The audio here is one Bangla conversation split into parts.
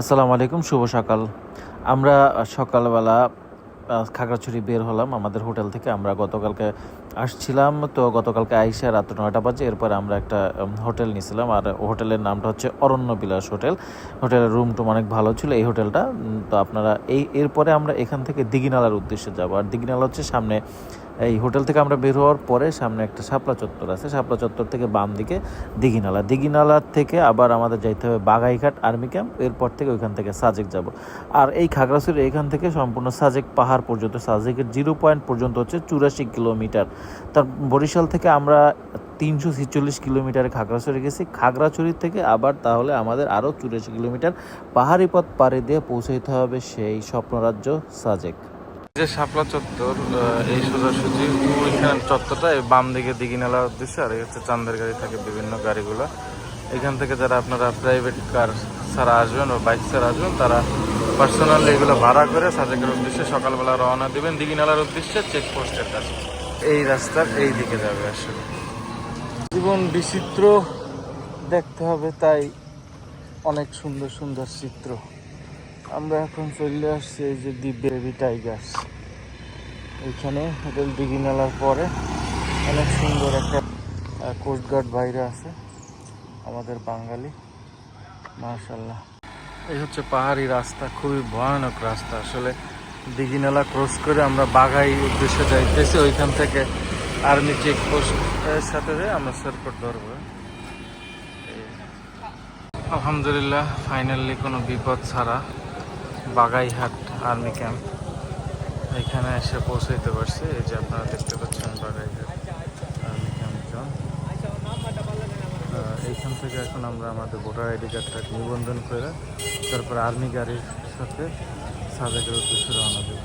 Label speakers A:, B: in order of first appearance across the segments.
A: আসসালামু আলাইকুম, শুভ সকাল। আমরা সকালবেলা খাগড়াছড়ি বের হলাম আমাদের হোটেল থেকে। আমরা গতকালকে আসছিলাম, তো গতকালকে আইসা রাত্র নয়টা বাজে। এরপর আমরা একটা হোটেল নিয়েছিলাম। আর হোটেলের নামটা হচ্ছে অরণ্য বিলাস হোটেল। হোটেলের রুম টুম অনেক ভালো ছিল এই হোটেলটা। তো আপনারা এই, এরপরে আমরা এখান থেকে দিঘিনালার উদ্দেশ্যে যাব। আর দিঘিনালা হচ্ছে সামনে এই হোটেল থেকে আমরা বের হওয়ার পরে সামনে একটা শাপলা চত্বর আছে। শাপলা চত্বর থেকে বাম দিকে দিঘিনালা। দিঘিনালার থেকে আবার আমাদের যাইতে হবে বাগাইঘাট আর্মি ক্যাম্প। এরপর থেকে ওইখান থেকে সাজেক যাব। আর এই খাগড়াছড়ি এখান থেকে সম্পূর্ণ সাজেক পাহাড় পর্যন্ত, সাজেকের জিরো পয়েন্ট পর্যন্ত হচ্ছে চুরাশি কিলোমিটার। তার বরিশাল থেকে আমরা তিনশো ছেচল্লিশ কিলোমিটারে খাগড়াছড়ি গেছি। খাগড়াছড়ি থেকে আবার তাহলে আমাদের আরও চুরাশি কিলোমিটার পাহাড়ি পথ পাড়ি দিয়ে পৌঁছে পৌঁছাইতে হবে সেই স্বপ্নরাজ্য সাজেক।
B: যে শাপলা চত্বর এই সোজাসুজি ওইখানে চত্বরটা বাম দিকে দিঘিনালা উদ্দেশ্যে আর হচ্ছে চান্দের গাড়ি থাকে বিভিন্ন গাড়িগুলো। এখান থেকে যারা আপনারা প্রাইভেট কার ছাড়া আসবেন বা বাইক ছাড়া আসবেন, তারা পার্সোনালি এগুলো ভাড়া করে সাজেকের উদ্দেশ্যে সকালবেলা রওনা দিবেন দিঘিনালার উদ্দেশ্যে চেকপোস্টের কাছে। এই রাস্তার এই দিকে যাবে আসলে। জীবন বিচিত্র, দেখতে হবে তাই অনেক সুন্দর সুন্দর চিত্র। আমরা এখন চলে আসছি এই যে দি বেবি টাইগার্স। এখানে হোটেল দিঘিনালার পরে অনেক সুন্দর একটা কোস্টগার্ড বাইরে আছে, আমাদের বাঙালি। মার্শাল্লাহ এই হচ্ছে পাহাড়ি রাস্তা, খুবই ভয়ানক রাস্তা। আসলে দিঘিনালা ক্রস করে আমরা বাঘাই উদ্দেশ্যে যাইতেছি, ওইখান থেকে আর্মি চেকপোস্টের সাথে আমরা সার্কট ধরবো। আলহামদুলিল্লাহ ফাইনালি কোনো বিপদ ছাড়া। Baghaihat army camp. এখানে এসে পৌঁছাইতে পারছি। এই যে আপনারা দেখতে পাচ্ছেন বাগাইহাট আর্মি ক্যাম্প এইখান থেকে এখন আমরা আমাদের ভোটার আইডি কার্ডটা নিবন্ধন করে তারপর আর্মি গাড়ির সাথে সাজেকের উদ্দেশ্যে রওনা দেব।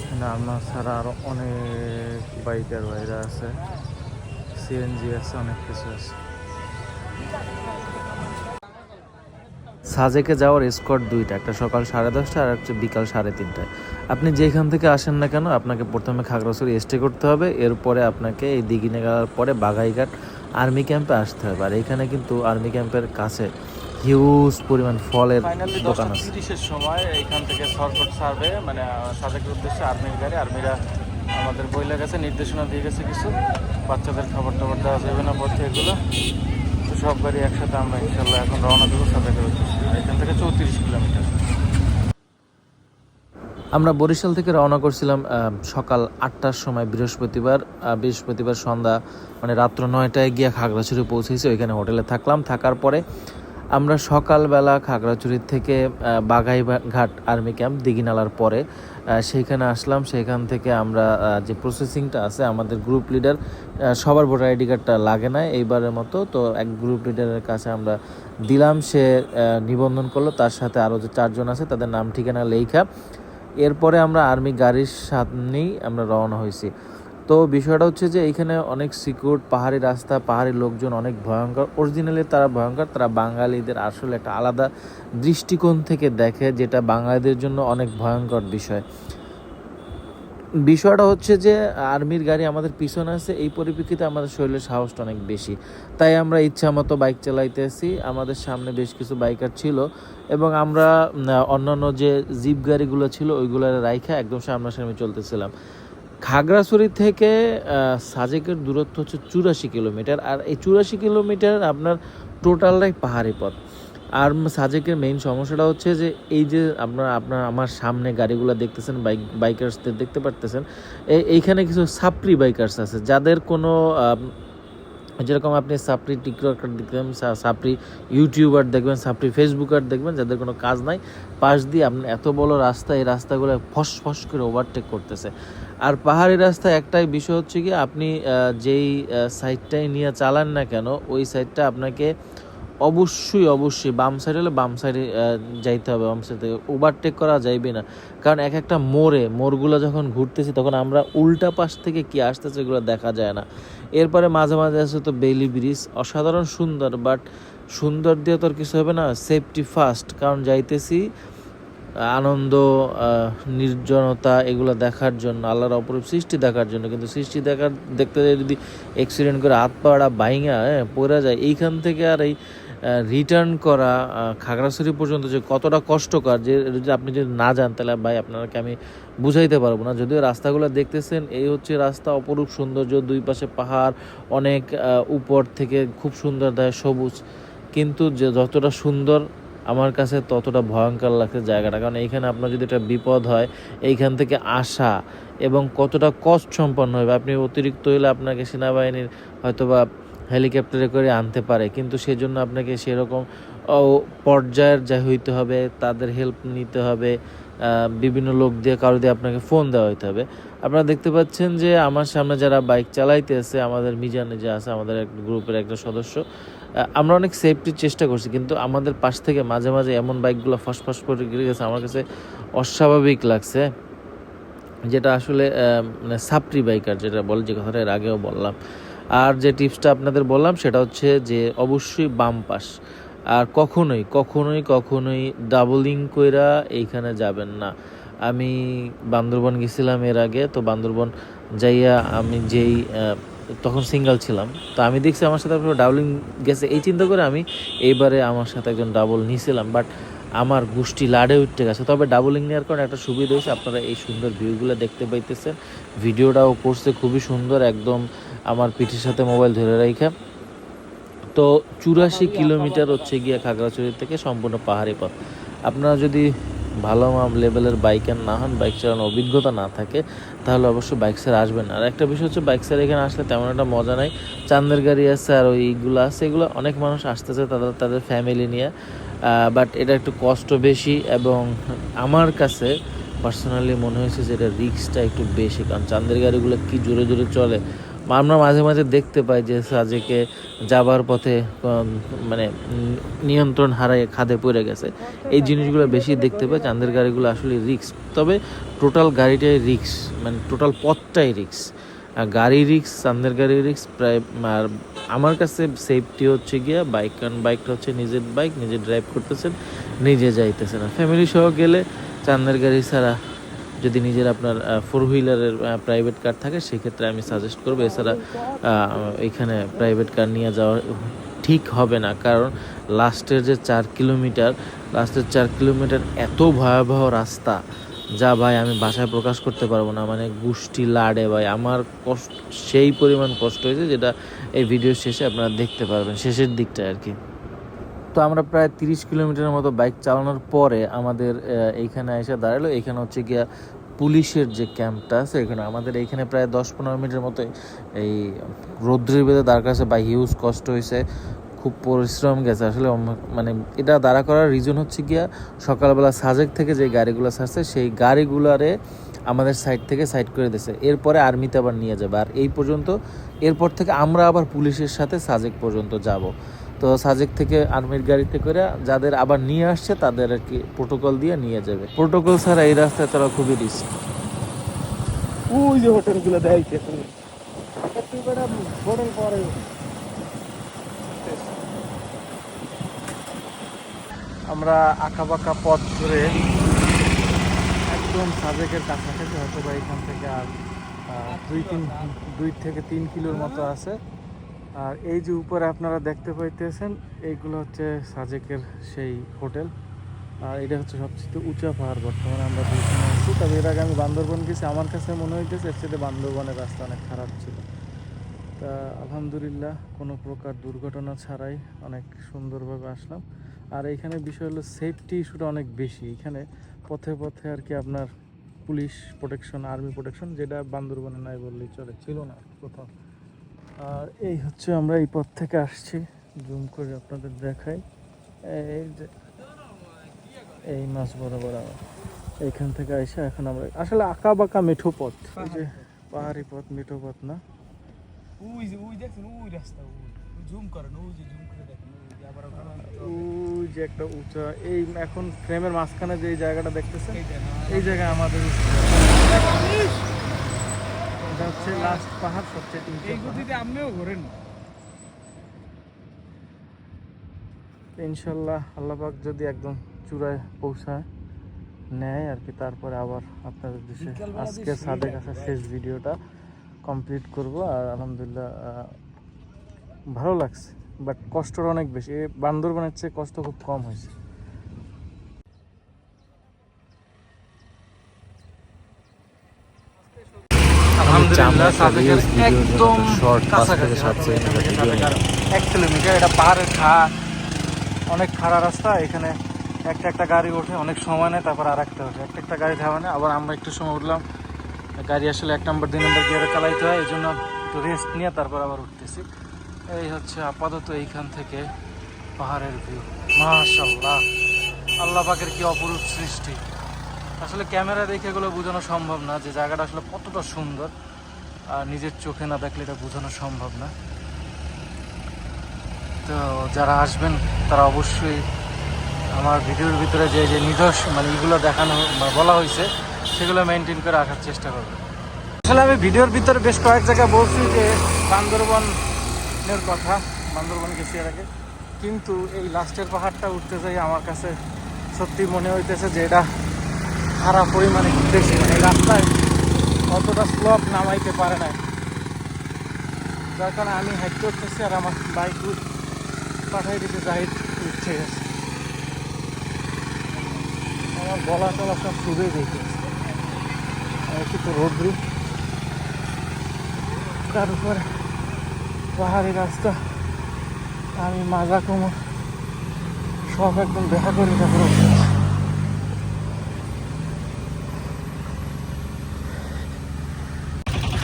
B: এখানে আমার ছাড়া আরও অনেক বাইকার বাইরে আছে। সিএনজি আছে, অনেক কিছু আছে।
A: সাজেকে যাওয়ার স্কট দুইটা একটা সকাল সাড়ে দশটা আর একটা বিকাল সাড়ে তিনটায়। আপনি যেখান থেকে আসেন না কেন আপনাকে প্রথমে খাগড়াছড়ি স্টে করতে হবে এরপরে আপনাকে এই দিঘিনে গেলার পরে বাঘাইঘাট আর্মি ক্যাম্পে আসতে হবে। আর এখানে কিন্তু আর্মি ক্যাম্পের কাছে হিউজ পরিমাণ ফলের দোকান আছে।
B: তিরিশের সময় এখান থেকে সরকট সার্ভে মানে সাজেকের উদ্দেশ্যে আর্মির গাড়ি আর্মিরা আমাদের বইলে গেছে নির্দেশনা দিয়ে গেছে কিছু। বাচ্চাদের খাবার টাবার দেওয়া যাবে না পথে এগুলো। সব গাড়ি একসাথে আমরা ইনশাল্লাহ এখন রওনা দেবো সাথে করে এখান থেকে চৌত্রিশ কিলোমিটার।
A: আমরা বরিশাল থেকে রওনা করছিলাম সকাল আটটার সময় বৃহস্পতিবার। বৃহস্পতিবার সন্ধ্যা মানে রাত্র নয়টায় গিয়ে খাগড়াছড়ি পৌঁছেছি। ওইখানে হোটেলে থাকলাম। থাকার পরে আমরা সকালবেলা খাগড়াছড়ি থেকে আহ, বাঘাই ঘাট আর্মি ক্যাম্প দিঘিনালার পরে সেইখানে আসলাম। সেখান থেকে আমরা যে প্রসেসিংটা আছে আমাদের গ্রুপ লিডার সবার ভোটার আইডি কার্ডটা লাগে না এইবারের মতো। তো এক গ্রুপ লিডারের কাছে আমরা দিলাম সে নিবন্ধন করল। তার সাথে আরও যে চারজন আছে তাদের নাম ঠিকানা লেখা। এরপরে আমরা আর্মি গাড়ির সামনেই আমরা রওনা হয়েছি। তো বিষয়টা হচ্ছে যে এইখানে অনেক সিকিউর পাহাড়ি রাস্তা, পাহাড়ি লোকজন অনেক ভয়ঙ্কর। অরিজিনালি তারা ভয়ঙ্কর, তারা বাঙালিদের আসলে একটা আলাদা দৃষ্টিকোণ থেকে দেখে, যেটা বাঙালিদের জন্য অনেক ভয়ঙ্কর বিষয়। বিষয়টা হচ্ছে যে আর্মির গাড়ি আমাদের পিছনে আছে, এই পরিপ্রেক্ষিতে আমাদের শরীরের সাহসটা অনেক বেশি। তাই আমরা ইচ্ছা মতো বাইক চালাইতেছি, আমাদের সামনে বেশ কিছু বাইকার ছিল এবং আমরা অন্যান্য যে জিপ গাড়িগুলো ছিল, ওইগুলো রাইখা একদম সামনাসামনি চলতেছিলাম। খাগড়াছড়ি থেকে সাজেকের দূরত্ব হচ্ছে চুরাশি কিলোমিটার, আর এই চুরাশি কিলোমিটার আপনার টোটালটাই পাহাড়ি পথ। আর সাজেকের মেইন সমস্যাটা হচ্ছে যে, এই যে আপনার আপনার আমার সামনে গাড়িগুলো দেখতেছেন, বাইক, বাইকার্সদের দেখতে পারতেছেন এই এইখানে কিছু সাপ্রি বাইকার্স আছে, যাদের কোনো যেরকম আপনি সাপ্রি টিকটকার দেখবেন সাপ্রি ইউটিউবার দেখবেন, সাপ্রি ফেসবুকার দেখবেন, যাদের কোনো কাজ নাই, পাশ দিয়ে আপনি এত বড় রাস্তা, এই রাস্তাগুলো ফস ফস করে ওভারটেক করতেছে। আর পাহাড়ি রাস্তায় একটাই বিষয় হচ্ছে কি, আপনি যেই সাইডটাই নিয়ে চালান না কেন, ওই সাইডটা আপনাকে অবশ্যই অবশ্যই বাম সাইড হলে বাম সাইডে যাইতে হবে, বাম সাইড থেকে ওভারটেক করা যাইবে না। কারণ এক একটা মোড়ে, মোড়গুলো যখন ঘুরতেছি তখন আমরা উল্টা পাশ থেকে কি আসতেছে এগুলো দেখা যায় না। এরপরে মাঝে মাঝে আছে তো বেলি ব্রিজ অসাধারণ সুন্দর বাট সুন্দর দিয়ে তো আর কিছু হবে না সেফটি ফার্স্ট কারণ যাইতেছি আনন্দ নির্জনতা এগুলো দেখার জন্য, আল্লাহর অপরূপ সৃষ্টি দেখার জন্য। কিন্তু সৃষ্টি দেখার, দেখতে যদি অ্যাক্সিডেন্ট করে হাত পাড়া বাইঙা হ্যাঁ যায়, এইখান থেকে আর এই রিটার্ন করা খাগড়াছড়ি পর্যন্ত যে কতটা কষ্টকর, যে যদি আপনি যদি না যান, তাহলে ভাই আপনাকে আমি বুঝাইতে পারব না। যদিও রাস্তাগুলো দেখতেছেন, এই হচ্ছে রাস্তা অপরূপ সৌন্দর্য, দুই পাশে পাহাড়, অনেক উপর থেকে খুব সুন্দর দেয় সবুজ। কিন্তু যে যতটা সুন্দর আমার কাছে ততটা ভয়ঙ্কর লাগছে জায়গাটা। কারণ এইখানে আপনার যদি একটা বিপদ হয়, এইখান থেকে আসা এবং কতটা কষ্ট সম্পন্ন হবে। আপনি অতিরিক্ত হলে আপনাকে সেনাবাহিনীর হয়তোবা হেলিকপ্টারে করে আনতে পারে। কিন্তু সেজন্য আপনাকে সেরকম পর্যায়ের যা হইতে হবে, তাদের হেল্প নিতে হবে বিভিন্ন লোক দিয়ে, কারও দিয়ে আপনাকে ফোন দেওয়া হইতে হবে। আপনারা দেখতে পাচ্ছেন যে আমার সামনে যারা বাইক চালাইতেছে আমাদের মিজানে যে আছে, আমাদের এক গ্রুপের একটা সদস্য আমরা অনেক সেফটির চেষ্টা করছি, কিন্তু আমাদের পাশ থেকে মাঝে মাঝে এমন বাইকগুলো ফসফস করে গিয়ে গেছে, আমার কাছে অস্বাভাবিক লাগছে, যেটা আসলে মানে সাপ্রি বাইকার যেটা বলে, যে কথাটা এর আগেও বললাম। আর যে টিপসটা আপনাদের বললাম, সেটা হচ্ছে যে অবশ্যই বাম পাশ। আর কখনোই কখনোই কখনোই ডাবলিং কইরা এইখানে যাবেন না। আমি বান্দরবন গেছিলাম এর আগে, তো বান্দরবন যাইয়া আমি যেই তখন সিঙ্গেল ছিলাম। তো আমি দেখছি আমার সাথে ডাবলিং গেছে। এই চিন্তা করে আমি এইবারে আমার সাথে একজন ডাবল নিয়েছিলাম বাট আমার গোষ্ঠী লাড়ে উঠতে গেছে। তবে ডাবলিং নেওয়ার কারণে একটা সুবিধা হয়েছে। আপনারা এই সুন্দর ভিউগুলো দেখতে পাইতেছেন। ভিডিওটাও করছে, খুবই সুন্দর, একদম আমার পিঠের সাথে মোবাইল ধরে রাখা তো চুরাশি কিলোমিটার হচ্ছে গিয়ে খাগড়াছড়ি থেকে সম্পূর্ণ পাহাড়ি পথ। আপনারা যদি ভালো লেভেলের বাইকার না হন, বাইক চালানোর অভিজ্ঞতা না থাকে, তাহলে অবশ্যই বাইক স্যার আসবেন আর একটা বিষয় হচ্ছে, বাইক স্যার এখানে আসলে তেমন একটা মজা নাই। চান্দের গাড়ি আছে আর ওইগুলো আছে, এগুলো অনেক মানুষ আসতেছে তাদের তাদের ফ্যামিলি নিয়ে। বাট এটা একটু কষ্ট বেশি এবং আমার কাছে পার্সোনালি মনে হয়েছে যে এটা রিক্সটা একটু বেশি, কারণ চান্দের গাড়িগুলো কি জোরে জোরে চলে আমরা মাঝে মাঝে দেখতে পাই যে সাজেকে যাবার পথে মানে নিয়ন্ত্রণ হারায় খাদে পড়ে গেছে। এই জিনিসগুলো বেশি দেখতে পাই চান্দের গাড়িগুলো আসলে রিক্স তবে টোটাল গাড়িটাই রিক্স মানে টোটাল পথটাই রিক্স গাড়ি রিক্স চান্দের গাড়ি রিক্স প্রায় আর আমার কাছে সেফটি হচ্ছে গিয়া বাইক কারণ বাইকটা হচ্ছে নিজের বাইক নিজে ড্রাইভ করতেছেন, নিজে যাইতেছেন। ফ্যামিলি সহ গেলে চান্দের গাড়ি ছাড়া যদি নিজের আপনার ফোর হুইলারের প্রাইভেট কার থাকে, সেক্ষেত্রে আমি সাজেস্ট করব। এছাড়া এখানে প্রাইভেট কার নিয়ে যাওয়া ঠিক হবে না। কারণ লাস্টের যে চার কিলোমিটার লাস্টের চার কিলোমিটার এত ভয়াবহ রাস্তা, যা ভাই আমি ভাষায় প্রকাশ করতে পারব না। মানে গুষ্টি লাড়ে ভাই। আমার কষ্ট, সেই পরিমাণ কষ্ট হয়েছে যেটা এই ভিডিও শেষে আপনারা দেখতে পারবেন। শেষের দিকটা আর কি। তো আমরা প্রায় তিরিশ কিলোমিটারের মতো বাইক চালানোর পরে আমাদের এইখানে এসে দাঁড়াল। এখানে হচ্ছে গিয়া পুলিশের যে ক্যাম্পটা আছে এখানে। আমাদের এইখানে প্রায় দশ পনেরো মিনিটের মতো এই রৌদ্রের বেঁধে দাঁড় কাছে বা হিউজ কষ্ট হয়েছে। খুব পরিশ্রম গেছে। আসলে মানে এটা দাঁড়া করার রিজন হচ্ছে গিয়া সকালবেলা সাজেক থেকে যে গাড়িগুলো ছাড়ছে, সেই গাড়িগুলারে আমাদের সাইড থেকে সাইড করে দিয়েছে। এরপরে আর্মিতে আবার নিয়ে যাবে। আর এই পর্যন্ত, এরপর থেকে আমরা আবার পুলিশের সাথে সাজেক পর্যন্ত যাব। তো সাজেক থেকে আর্মির গাড়িতে করে যাদের আবার নিয়ে আসছে, তাদের আর কি প্রোটোকল দিয়ে নিয়ে যাবে। প্রোটোকল ছাড়া এই রাস্তায় তারা খুবই রিস্ক
B: ওই যে হোটেলগুলো দেয় আমরা আঁকা বাঁকা পথ ধরে একদম সাজেকের কাছাকাছি হয়তো বা এখান থেকে আর দুই তিন, দুই থেকে তিন কিলোর মতো আছে। আর এই যে উপরে আপনারা দেখতে পাইতেছেন, এইগুলো হচ্ছে সাজেকের সেই হোটেল। আর এটা হচ্ছে সবচেয়ে উঁচা পাহাড় বর্তমানে আমরা যেখানে আছি। তবে এর আগে আমি বান্দরবন গেছি। আমার কাছে মনে হইতেছে এর সাথে বান্দরবনের রাস্তা অনেক খারাপ ছিল। তা আলহামদুলিল্লাহ কোনো প্রকার দুর্ঘটনা ছাড়াই অনেক সুন্দরভাবে আসলাম। আর এখানে বিষয় হলো সেফটি ইস্যুটা অনেক বেশি। এখানে পথে পথে আর কি আপনার পুলিশ প্রোটেকশন আর্মি প্রোটেকশন যেটা বান্দরবনে নাই বললেই চলে। ছিল না কোথাও। আর এই হচ্ছে আমরা এই পথ থেকে আসছি। জুম করে আপনাদের দেখাই। এই যে এই মাছ বরাবর আবার। এইখান থেকে এসে এখন আমরা আসলে আঁকা বাঁকা মেঠো পথ। এই যে পাহাড়ি পথ মেঠো পথ না?
C: ওই যে ওই দেখছেন ওই রাস্তা ওই। জুম করেন ওই যে জুম করে দেখেন ওই যে
B: ওই একটা উঁচা এই এখন ফ্রেমের মাঝখানে যে জায়গাটা দেখতেছেন এই জায়গায় আমাদের এটা হচ্ছে লাস্ট পাহাড় সবচেয়ে
C: এই গতিতে আপনিও ঘোরেন
B: ইনশাল্লাহ আল্লাপাক যদি একদম চূড়ায় পৌঁছায় নেয় আর কি তারপরে আবার আপনাদের দেশে আজকে
C: শীত
B: সাদের শেষ ভিডিওটা কমপ্লিট করব আর আলহামদুলিল্লাহ ভালো লাগছে বাট কষ্টটা অনেক বেশি। বান্দরবনের চেয়ে কষ্ট খুব কম হয়েছে।
D: সাদেকের
B: একদম কাছাকাছি
A: সাত
B: এক কিলোমিটার এটা পাহাড়ের খা অনেক খাড়া রাস্তা এখানে একটা একটা গাড়ি ওঠে অনেক সময় নেয় তারপর আর একটা ওঠে। একটা একটা গাড়ি থামে না আবার আমরা একটু সময় উঠলাম। গাড়ি আসলে এক নম্বর দুই নম্বর গিয়ারে চালাইতে হয় এই জন্য একটু রেস্ট নিয়ে তারপর আবার উঠতেছি। এই হচ্ছে আপাতত এইখান থেকে পাহাড়ের ভিউ মাশাল্লাহ আল্লাহ পাকের কি অপরূপ সৃষ্টি। আসলে ক্যামেরা দেখে এগুলো বোঝানো সম্ভব না যে জায়গাটা আসলে কতটা সুন্দর। আর নিজের চোখে না দেখলে এটা বোঝানো সম্ভব না। তো যারা আসবেন, তারা অবশ্যই আমার ভিডিওর ভিতরে যে যে নিদর্শ মানে এগুলো দেখানো বলা হয়েছে, সেগুলো মেনটেন করে রাখার চেষ্টা করবে আসলে আমি ভিডিওর ভিতরে বেশ কয়েক জায়গায় বলছি যে, বান্দরবনের কথা, বান্দরবন গেছি এর আগে। কিন্তু এই লাস্টের পাহাড়টা উঠতে যাই আমার কাছে সত্যি মনে হইতেছে যে, এটা খারাপ পরিমাণে বেশি মানে রাস্তায় অতটা স্লপ নামাইতে পারে না যার কারণে আমি হাইট করতেছি আর আমার বাইক পাঠাই দিতে জাহিদ উঠছে গেছে আমার গলা টলা সব শুধুই দেখে। একটু তো রোদ্রু। তার উপরে পাহাড়ি রাস্তা। আমি মাজা কোমর সব একদম দেখা করি তারপরে উঠে আসি।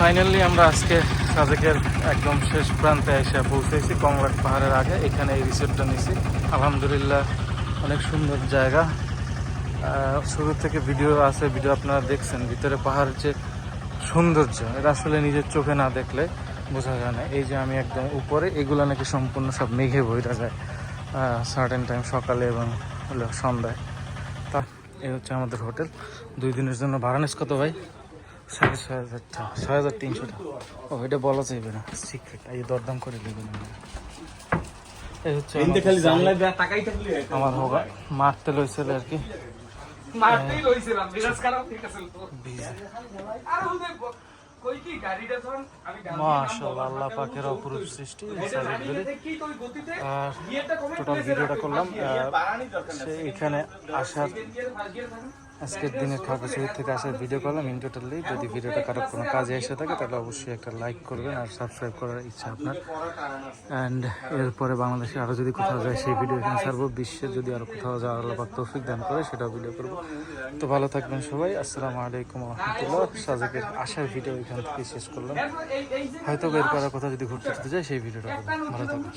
B: ফাইনালি আমরা আজকে সাজেকের একদম শেষ প্রান্তে এসে পৌঁছেছি কংলাট পাহাড়ের আগে। এখানে এই রিসোর্টটা নিছি। আলহামদুলিল্লাহ, অনেক সুন্দর জায়গা। শুরু থেকে ভিডিও আছে ভিডিও আপনারা দেখছেন। ভিতরে পাহাড়ের যে সৌন্দর্য, এটা আসলে নিজের চোখে না দেখলে বোঝা যায় না। এই যে আমি একদম উপরে, এগুলো নাকি সম্পূর্ণ সব মেঘে বইটা যায়। সার্টেন টাইম সকালে এবং হলো সন্ধ্যায়। তা এই হচ্ছে আমাদের হোটেল। দুই দিনের জন্য ভাড়া কত ভাই? সাড়ে ছয় হাজার টাকা ছয় হাজার তিনশো টাকা ও এটা বলা যাবে না সিক্রেট এই দরদাম করে দেবেন এই হচ্ছে আমার হোগা মারতে লইছিল আর কি
C: মারতেই লইছিলাম বিরাজ খারাপ ঠিক আছে তো আর ওদের
B: পাকের অপরূপ সৃষ্টি আর টোটাল ভিডিওটা করলাম এখানে আসার আজকের দিনে খাগড়াছড়ি থেকে আসার ভিডিও করলাম। ইন টোটালি যদি ভিডিওটা কারও কোনো কাজে এসে থাকে, তাহলে অবশ্যই একটা লাইক করবেন আর সাবস্ক্রাইব করার ইচ্ছা আপনার। অ্যান্ড এরপরে বাংলাদেশে আরও যদি কোথাও যায়, সেই ভিডিও এখানে ছাড়বো। বিশ্বের যদি আরও কোথাও যাওয়ার আল্লাহ পাক তৌফিক দান করে, সেটাও ভিডিও করব। তো ভালো থাকবেন সবাই। আসসালামু আলাইকুম রহমতুল্লাহ। সাজেকের আসার ভিডিও এখান থেকে শেষ করলাম। হয়তো এরপরে কোথাও যদি ঘুরতে যেতে যায় সেই ভিডিওটা ভালো থাকবেন